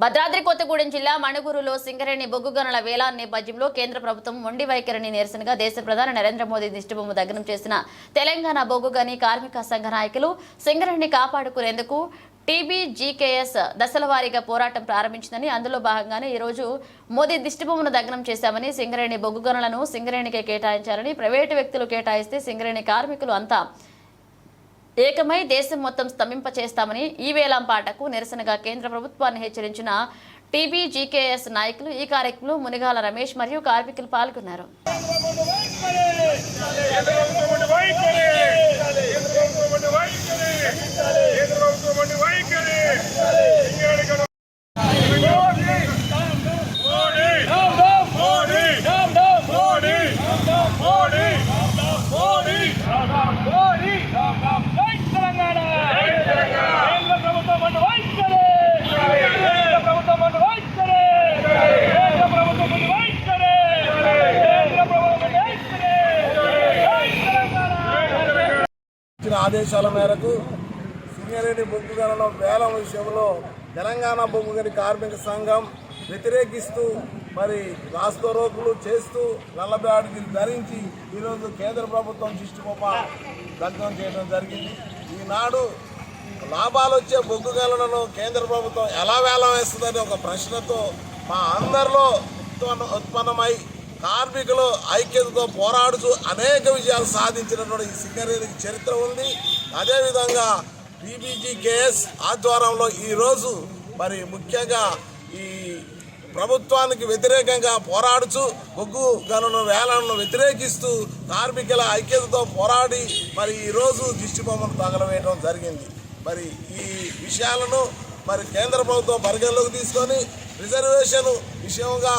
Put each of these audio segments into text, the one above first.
భద్రాద్రి కొత్తగూడెం జిల్లా మణుగూరులో సింగరేణి బొగ్గు గనుల వేలాన్ నేపథ్యంలో కేంద్ర ప్రభుత్వం మొండి వైఖరిని నిరసనగా దేశ ప్రధాని నరేంద్ర మోదీ దిష్టిబొమ్మ దగ్నం చేసిన తెలంగాణ బొగ్గు గని కార్మిక సంఘ నాయకులు సింగరేణి కాపాడుకునేందుకు టీబీజీకేఎస్ దశల వారీగా పోరాటం ప్రారంభించిందని అందులో భాగంగానే ఈరోజు మోదీ దిష్టిబొమ్మను దగ్నం చేశామని సింగరేణి బొగ్గు గనులను సింగరేణికే కేటాయించారని ప్రైవేటు వ్యక్తులు కేటాయిస్తే సింగరేణి కార్మికులు అంతా ఏకమై దేశం మొత్తం స్తంభింప చేస్తామని ఈ వేలంపాటకు నిరసనగా కేంద్ర ప్రభుత్వాన్ని హెచ్చరించిన టీబీజీకేఎస్ నాయకులు ఈ కార్యక్రమంలో మునిగాల రమేష్ మరియు కార్మికులు పాల్గొన్నారు. ఆదేశాల మేరకు సింగరేణి బొగ్గు గనుల వేలం విషయంలో తెలంగాణ బొగ్గు గని కార్మిక సంఘం వ్యతిరేకిస్తూ మరి రాస్తో రోకులు చేస్తూ నల్ల ధరించి ఈరోజు కేంద్ర ప్రభుత్వం దిష్టిబొమ్మ దగ్ధం చేయడం జరిగింది. ఈనాడు లాభాలు వచ్చే బొగ్గు గనులను కేంద్ర ప్రభుత్వం ఎలా వేలం వేస్తుందని ఒక ప్రశ్నతో మా అందరిలో ఉత్పన్న ఉత్పన్నమై కార్మికులు ఐక్యతతో పోరాడుతూ అనేక విజయాలు సాధించినటువంటి ఈ సింగరేణికి చరిత్ర ఉంది. అదేవిధంగా బీబీజీకేఎస్ ఆధ్వర్యంలో ఈరోజు మరి ముఖ్యంగా ఈ ప్రభుత్వానికి వ్యతిరేకంగా పోరాడుచు బొగ్గు గనులను వేలను వ్యతిరేకిస్తూ కార్మికుల ఐక్యతతో పోరాడి మరి ఈరోజు దిష్టిబొమ్మను తగలవేయడం జరిగింది. మరి ఈ విషయాలను మరి కేంద్ర ప్రభుత్వం పరిగణలోకి తీసుకొని రిజర్వేషన్ విషయంగా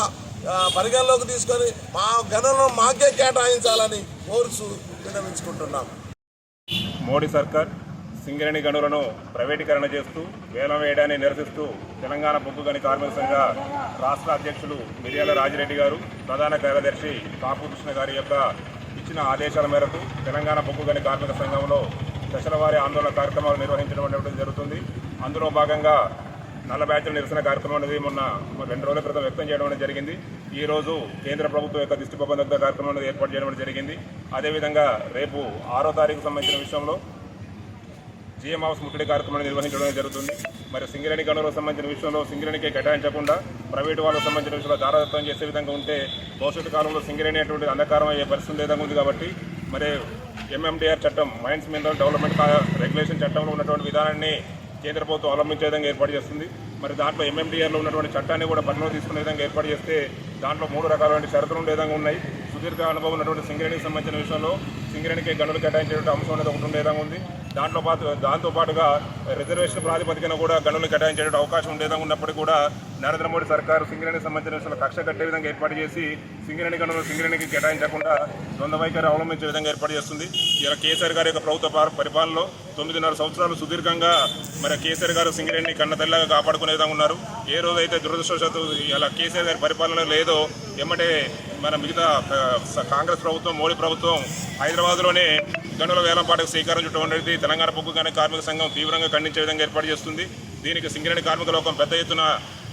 పరిగణలోకి తీసుకొని మా గణంలో మాకే కేటాయించాలని కోరుచు విన్నవించుకుంటున్నాం. మోడీ సర్కార్ సింగరేణి గనులను ప్రైవేటీకరణ చేస్తూ వేలం వేయడాన్ని నిరసిస్తూ తెలంగాణ బొగ్గు గని కార్మిక సంఘ రాష్ట్ర అధ్యక్షులు మిర్యాల రాజిరెడ్డి గారు ప్రధాన కార్యదర్శి కాపుకృష్ణ గారి యొక్క ఇచ్చిన ఆదేశాల మేరకు తెలంగాణ బొగ్గు గని కార్మిక సంఘంలో దశలవారీ ఆందోళన కార్యక్రమాలు నిర్వహించడం జరుగుతుంది. అందులో భాగంగా నల్ల బ్యాచ్ల నిరసన కార్యక్రమం అనేది మొన్న రెండు రోజుల క్రితం వ్యక్తం చేయడం అనేది జరిగింది. ఈ రోజు కేంద్ర ప్రభుత్వం యొక్క దిష్టి ప్రబంధక కార్యక్రమం అనేది ఏర్పాటు చేయడం అనేది జరిగింది. అదేవిధంగా రేపు ఆరో తారీఖు సంబంధించిన విషయంలో జీఎం హౌస్ ముట్టడి కార్యక్రమాన్ని నిర్వహించడం జరుగుతుంది. మరి సింగరేణి గనులకు సంబంధించిన విషయంలో సింగరేణికి కేటాయించకుండా ప్రైవేటు వాళ్ళకు సంబంధించిన విషయంలో దారాదత్తం చేసే విధంగా ఉంటే భవిష్యత్తు కాలంలో సింగరేణి అటువంటి అంధకారం అయ్యే పరిస్థితి విధంగా ఉంది కాబట్టి మరి ఎంఎండిఆర్ చట్టం మైన్స్ మినరల్ డెవలప్మెంట్ రెగ్యులేషన్ చట్టంలో ఉన్నటువంటి విధానాన్ని కేంద్ర ప్రభుత్వం అవలంబించే విధంగా ఏర్పాటు చేస్తుంది. మరి దాంట్లో ఎంఎండిఆర్లో ఉన్నటువంటి చట్టాన్ని కూడా పరిణామం తీసుకునే విధంగా ఏర్పాటు చేస్తే దాంట్లో మూడు రకాలైన షరతులు ఉండే విధంగా ఉన్నాయి. సుదీర్ఘ అనుభవం ఉన్నటువంటి సింగరేణికి సంబంధించిన విషయంలో సింగరేణికి గనులు కేటాయించేటువంటి అంశం అనేది ఒకటి ఉండే విధంగా ఉంది. దాంట్లో పాటు దాంతో పాటుగా రిజర్వేషన్ ప్రాతిపదికన కూడా గనులు కేటాయించేటువంటి అవకాశం ఉండే విధంగా ఉన్నప్పటికీ కూడా నరేంద్ర మోడీ సర్కారు సింగరేణికి సంబంధించిన విషయంలో కక్ష కట్టే విధంగా ఏర్పాటు చేసి సింగరేణి గనులు సింగరేణికి కేటాయించకుండా ద్వంద్వ వైఖరి అవలంబించే విధంగా ఏర్పాటు చేస్తుంది. ఇలా కేసీఆర్ గారి యొక్క ప్రభుత్వ పరిపాలనలో తొమ్మిదిన్నర సంవత్సరాలు సుదీర్ఘంగా మరి కేసీఆర్ గారు సింగరేణిని కన్న తెల్లగా కాపాడుకునే విధంగా ఉన్నారు. ఏ రోజైతే దురదృష్టవశాత్తు ఇలా కేసీఆర్ గారి పరిపాలన లేదో ఎమ్మటే మన మిగతా కాంగ్రెస్ ప్రభుత్వం మోడీ ప్రభుత్వం హైదరాబాద్లోనే గనుల వేలంపాటకు శ్రీకారం చుట్టడం అనేది తెలంగాణ పొగ్గు కార్మిక సంఘం తీవ్రంగా ఖండించే విధంగా ఏర్పాటు చేస్తుంది. దీనికి సింగరేణి కార్మిక లోకం పెద్ద ఎత్తున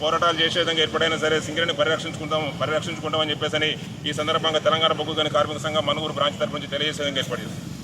పోరాటాలు చేసే విధంగా ఏర్పడైనా సరే సింగరేణి పరిరక్షించుకుంటాం పరిరక్షించుకుంటామని చెప్పేసి ఈ సందర్భంగా తెలంగాణ బొగ్గు కార్మిక సంఘం మనుగురు బ్రాంచ్ తరపు నుంచి తెలియజేసే విధంగా ఏర్పడింది.